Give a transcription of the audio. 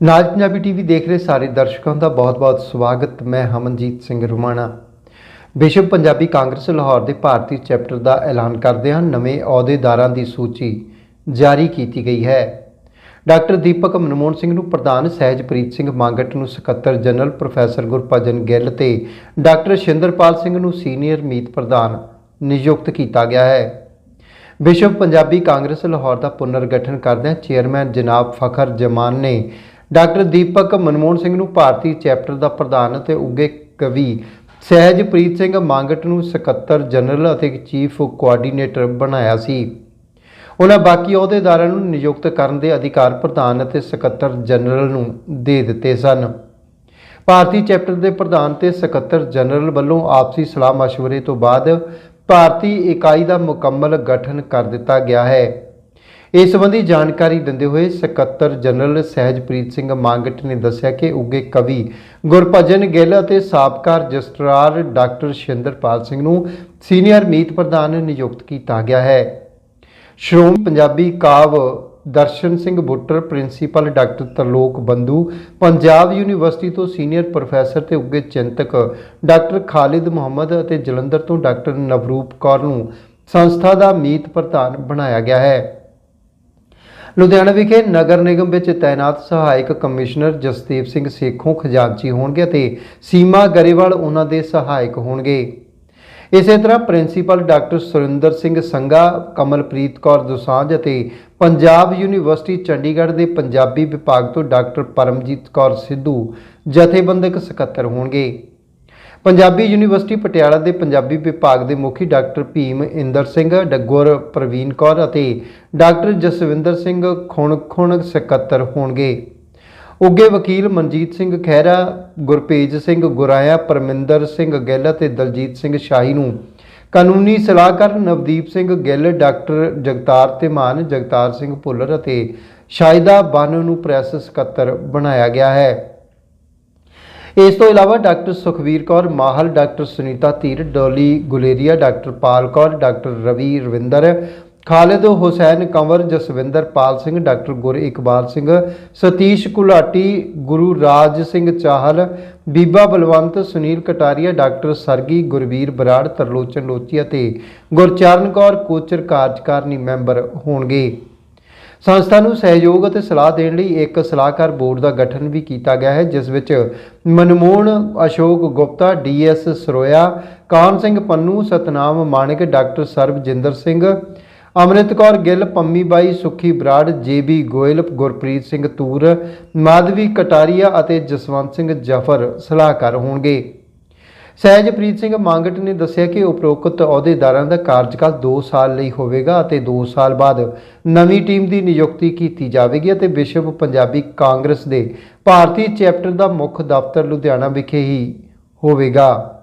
ਨਾਜ Punjabi TV ਦੇਖ ਰਹੇ ਸਾਰੇ ਦਰਸ਼ਕਾਂ ਦਾ ਬਹੁਤ-ਬਹੁਤ ਸਵਾਗਤ। ਮੈਂ ਹਮਨਜੀਤ ਸਿੰਘ ਰੁਮਾਣਾ। ਵਿਸ਼ਵ ਪੰਜਾਬੀ ਕਾਂਗਰਸ ਲਾਹੌਰ ਦੇ ਭਾਰਤੀ ਚੈਪਟਰ ਦਾ ਐਲਾਨ ਕਰਦਿਆਂ ਨਵੇਂ ਅਹੁਦੇਦਾਰਾਂ ਦੀ ਸੂਚੀ ਜਾਰੀ ਕੀਤੀ ਗਈ ਹੈ। ਡਾਕਟਰ ਦੀਪਕ ਮਨਮੋਹਨ ਸਿੰਘ ਨੂੰ ਪ੍ਰਧਾਨ ਸਹਿਜਪ੍ਰੀਤ ਸਿੰਘ ਮੰਗਟ ਨੂੰ ਸਕੱਤਰ ਜਨਰਲ ਪ੍ਰੋਫੈਸਰ ਗੁਰਭਜਨ ਗਿੱਲ ਤੇ ਡਾਕਟਰ ਸ਼ਿੰਦਰਪਾਲ ਸਿੰਘ ਨੂੰ ਸੀਨੀਅਰ ਮੀਤ ਪ੍ਰਧਾਨ ਨਿਯੁਕਤ ਕੀਤਾ ਗਿਆ ਹੈ। ਵਿਸ਼ਵ ਪੰਜਾਬੀ ਕਾਂਗਰਸ ਲਾਹੌਰ ਦਾ ਪੁਨਰਗਠਨ ਕਰਦਿਆਂ ਚੇਅਰਮੈਨ ਜਨਾਬ ਫਖਰ ਜਮਾਨ ਨੇ ਡਾਕਟਰ ਦੀਪਕ ਮਨਮੋਹਨ ਸਿੰਘ ਨੂੰ ਭਾਰਤੀ ਚੈਪਟਰ ਦਾ ਪ੍ਰਧਾਨ ਅਤੇ ਉੱਗੇ ਕਵੀ ਸਹਿਜਪ੍ਰੀਤ ਸਿੰਘ ਮੰਗਟ ਨੂੰ ਸਕੱਤਰ ਜਨਰਲ ਅਤੇ ਚੀਫ ਕੋਆਰਡੀਨੇਟਰ ਬਣਾਇਆ ਸੀ। ਉਹਨਾਂ ਬਾਕੀ ਅਹੁਦੇਦਾਰਾਂ ਨੂੰ ਨਿਯੁਕਤ ਕਰਨ ਦੇ ਅਧਿਕਾਰ ਪ੍ਰਧਾਨ ਅਤੇ ਸਕੱਤਰ ਜਨਰਲ ਨੂੰ ਦੇ ਦਿੱਤੇ ਸਨ। ਭਾਰਤੀ ਚੈਪਟਰ ਦੇ ਪ੍ਰਧਾਨ ਤੇ ਸਕੱਤਰ ਜਨਰਲ ਵੱਲੋਂ ਆਪਸੀ ਸਲਾਹ ਮਸ਼ਵਰੇ ਤੋਂ ਬਾਅਦ ਭਾਰਤੀ ਇਕਾਈ ਦਾ ਮੁਕੰਮਲ ਗਠਨ ਕਰ ਦਿੱਤਾ ਗਿਆ ਹੈ। ਇਸ ਸੰਬੰਧੀ ਜਾਣਕਾਰੀ ਦਿੰਦੇ ਹੋਏ ਸਕੱਤਰ ਜਨਰਲ ਸਹਿਜਪ੍ਰੀਤ ਸਿੰਘ ਮੰਗਟ ਨੇ ਦੱਸਿਆ ਕਿ ਉੱਗੇ ਕਵੀ ਗੁਰਭਜਨ ਗਿੱਲ ਅਤੇ ਸਾਬਕਾ ਰਜਿਸਟਰਾਰ ਡਾਕਟਰ ਸ਼ਿੰਦਰਪਾਲ ਸਿੰਘ ਨੂੰ ਸੀਨੀਅਰ ਮੀਤ ਪ੍ਰਧਾਨ ਨਿਯੁਕਤ ਕੀਤਾ ਗਿਆ ਹੈ। ਸ਼੍ਰੋਮਣੀ ਪੰਜਾਬੀ ਕਾਵ Darshan Singh Buttar, principal doctor Tarlok Bandhu, Punjab university ਤੋਂ ਸੀਨੀਅਰ ਪ੍ਰੋਫੈਸਰ ਤੇ ਉੱਗੇ ਚਿੰਤਕ ਡਾਕਟਰ ਖਾਲਿਦ ਮੁਹੰਮਦ ਅਤੇ ਜਲੰਧਰ ਤੋਂ ਡਾਕਟਰ ਨਵਰੂਪ ਕੌਰ ਨੂੰ ਸੰਸਥਾ ਦਾ ਮੀਤ ਪ੍ਰਧਾਨ ਬਣਾਇਆ ਗਿਆ ਹੈ। ਲੁਧਿਆਣਾ ਵਿਖੇ ਨਗਰ ਨਿਗਮ ਵਿੱਚ ਤਾਇਨਾਤ ਸਹਾਇਕ ਕਮਿਸ਼ਨਰ ਜਸਦੀਪ ਸਿੰਘ ਸੇਖੋਂ ਖਜ਼ਾਨਚੀ ਹੋਣਗੇ ਅਤੇ ਸੀਮਾ ਗਰੇਵਾਲ ਉਹਨਾਂ ਦੇ ਸਹਾਇਕ ਹੋਣਗੇ। ਇਸੇ ਤਰ੍ਹਾਂ ਪ੍ਰਿੰਸੀਪਲ ਡਾਕਟਰ ਸੁਰਿੰਦਰ ਸਿੰਘ ਸੰਘਾ, ਕਮਲਪ੍ਰੀਤ ਕੌਰ ਦੁਸਾਂਝ ਅਤੇ ਪੰਜਾਬ ਯੂਨੀਵਰਸਿਟੀ ਚੰਡੀਗੜ੍ਹ ਦੇ ਪੰਜਾਬੀ ਵਿਭਾਗ ਤੋਂ ਡਾਕਟਰ ਪਰਮਜੀਤ ਕੌਰ ਸਿੱਧੂ ਜਥੇਬੰਦਕ ਸਕੱਤਰ ਹੋਣਗੇ। ਪੰਜਾਬੀ ਯੂਨੀਵਰਸਿਟੀ ਪਟਿਆਲਾ ਦੇ ਪੰਜਾਬੀ ਵਿਭਾਗ ਦੇ ਮੁਖੀ ਡਾਕਟਰ ਭੀਮ ਇੰਦਰ ਸਿੰਘ, ਡੱਗੋਰ ਪ੍ਰਵੀਨ ਕੌਰ ਅਤੇ ਡਾਕਟਰ ਜਸਵਿੰਦਰ ਸਿੰਘ ਖੁਣਖੁਣ ਸਕੱਤਰ ਹੋਣਗੇ। ਉੱਗੇ ਵਕੀਲ ਮਨਜੀਤ ਸਿੰਘ ਖਹਿਰਾ, ਗੁਰਪੇਜ ਸਿੰਘ ਗੁਰਾਇਆ, ਪਰਮਿੰਦਰ ਸਿੰਘ ਗਿੱਲ ਅਤੇ ਦਲਜੀਤ ਸਿੰਘ ਸ਼ਾਹੀ ਨੂੰ ਕਾਨੂੰਨੀ ਸਲਾਹਕਾਰ ਨਵਦੀਪ ਸਿੰਘ ਗਿੱਲ, ਡਾਕਟਰ ਜਗਤਾਰ ਧੀਮਾਨ, ਜਗਤਾਰ ਸਿੰਘ ਭੁੱਲਰ ਅਤੇ ਸ਼ਾਇਦਾ ਬਾਨੋ ਨੂੰ ਪ੍ਰੈਸ ਸਕੱਤਰ ਬਣਾਇਆ ਗਿਆ ਹੈ। ਇਸ ਤੋਂ ਇਲਾਵਾ doctor Sukhvir Kaur Mahal, doctor Sunita Dhir, Dolly Guleria, doctor Pal Kaur, doctor Ravi Ravinder, Khalid Hussain Kanwar, Jaswinder Pal Singh, doctor Gur Iqbal Singh, Satish ਕੁਲਾਟੀ, ਗੁਰੂ ਰਾਜ ਸਿੰਘ ਚਾਹਲ, ਬੀਬਾ ਬਲਵੰਤ, ਸੁਨੀਲ ਕਟਾਰੀਆ, ਡਾਕਟਰ ਸਰਗੀ, ਗੁਰਵੀਰ ਬਰਾੜ, ਤਰਲੋਚਨ ਲੋਚੀ ਅਤੇ ਗੁਰਚਰਨ ਕੌਰ ਕੋਚਰ ਕਾਰਜਕਾਰਨੀ ਮੈਂਬਰ ਹੋਣਗੇ। ਸੰਸਥਾ ਨੂੰ ਸਹਿਯੋਗ ਅਤੇ ਸਲਾਹ ਦੇਣ ਲਈ ਇੱਕ ਸਲਾਹਕਾਰ ਬੋਰਡ ਦਾ ਗਠਨ ਵੀ ਕੀਤਾ ਗਿਆ ਹੈ, ਜਿਸ ਵਿੱਚ Manmohan Ashok Gupta DS Saroya Kahan Singh Pannu, Satnam Manik, doctor Sarbjinder Singh Amrit Kaur Gill Pammi Bai Sukhi Brar JB Goyal, Gurpreet Singh Toor, Madhavi Kataria ਅਤੇ ਜਸਵੰਤ ਸਿੰਘ ਜਫਰ ਸਲਾਹਕਾਰ ਹੋਣਗੇ। ਸਹਿਜਪ੍ਰੀਤ ਸਿੰਘ ਮੰਗਟ ਨੇ ਦੱਸਿਆ ਕਿ ਉਪਰੋਕਤ ਅਹੁਦੇਦਾਰਾਂ ਦਾ ਕਾਰਜਕਾਲ 2 ਸਾਲ ਲਈ ਹੋਵੇਗਾ ਅਤੇ 2 ਸਾਲ ਬਾਅਦ ਨਵੀਂ ਟੀਮ ਦੀ ਨਿਯੁਕਤੀ ਕੀਤੀ ਜਾਵੇਗੀ ਅਤੇ ਵਿਸ਼ਵ ਪੰਜਾਬੀ ਕਾਂਗਰਸ ਦੇ ਭਾਰਤੀ ਚੈਪਟਰ ਦਾ ਮੁੱਖ ਦਫ਼ਤਰ ਲੁਧਿਆਣਾ ਵਿਖੇ ਹੀ ਹੋਵੇਗਾ।